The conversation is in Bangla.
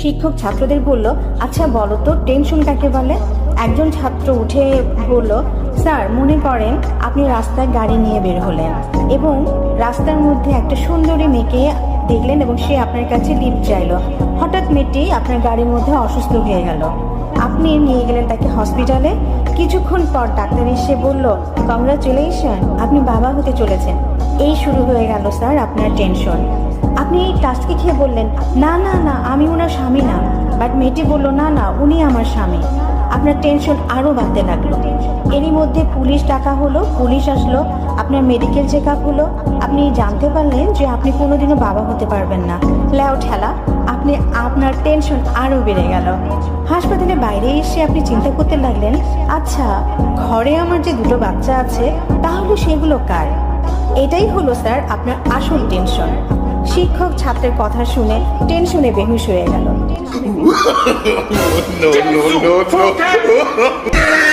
শিক্ষক ছাত্রদের বলল আচ্ছা বলো তো টেনশন কাকে বলে? একজন ছাত্র উঠে বলল, স্যার, মনে করেন আপনি রাস্তায় গাড়ি নিয়ে বের হলেন এবং রাস্তার মধ্যে একটা সুন্দরী মেয়েকে দেখলেন এবং সে আপনার কাছে লিফট চাইলো। হঠাৎ মেয়েটি আপনার গাড়ির মধ্যে অসুস্থ হয়ে গেল। আপনি নিয়ে গেলেন তাকে হসপিটালে কিছুক্ষণ পর ডাক্তার এসে বলল কংগ্রাচুলেশন আপনি বাবা হতে চলেছেন। এই শুরু হয়ে গেল, স্যার, আপনার টেনশন আপনি টাস্কে খেয়ে বললেন, না না না, আমি ওনার স্বামী না। বাট মেয়েটি বলল, না না, উনি আমার স্বামী। আপনার টেনশন আরও বাড়তে লাগল। এরই মধ্যে পুলিশ ডাকা হলো, পুলিশ আসলো, আপনার মেডিকেল চেক আপ হলো। আপনি জানতে পারলেন যে আপনি কোনোদিনও বাবা হতে পারবেন না। ল্যাও ঠেলা, আপনি, আপনার টেনশন আরও বেড়ে গেল। হাসপাতালে বাইরে এসে আপনি চিন্তা করতে লাগলেন আচ্ছা ঘরে আমার যে দুটো বাচ্চা আছে, তাহলে সেগুলো কার? এটাই হলো, স্যার, আপনার আসল টেনশন। শিক্ষক ছাত্রের কথা শুনে টেনশনে বেহুশ হয়ে গেল.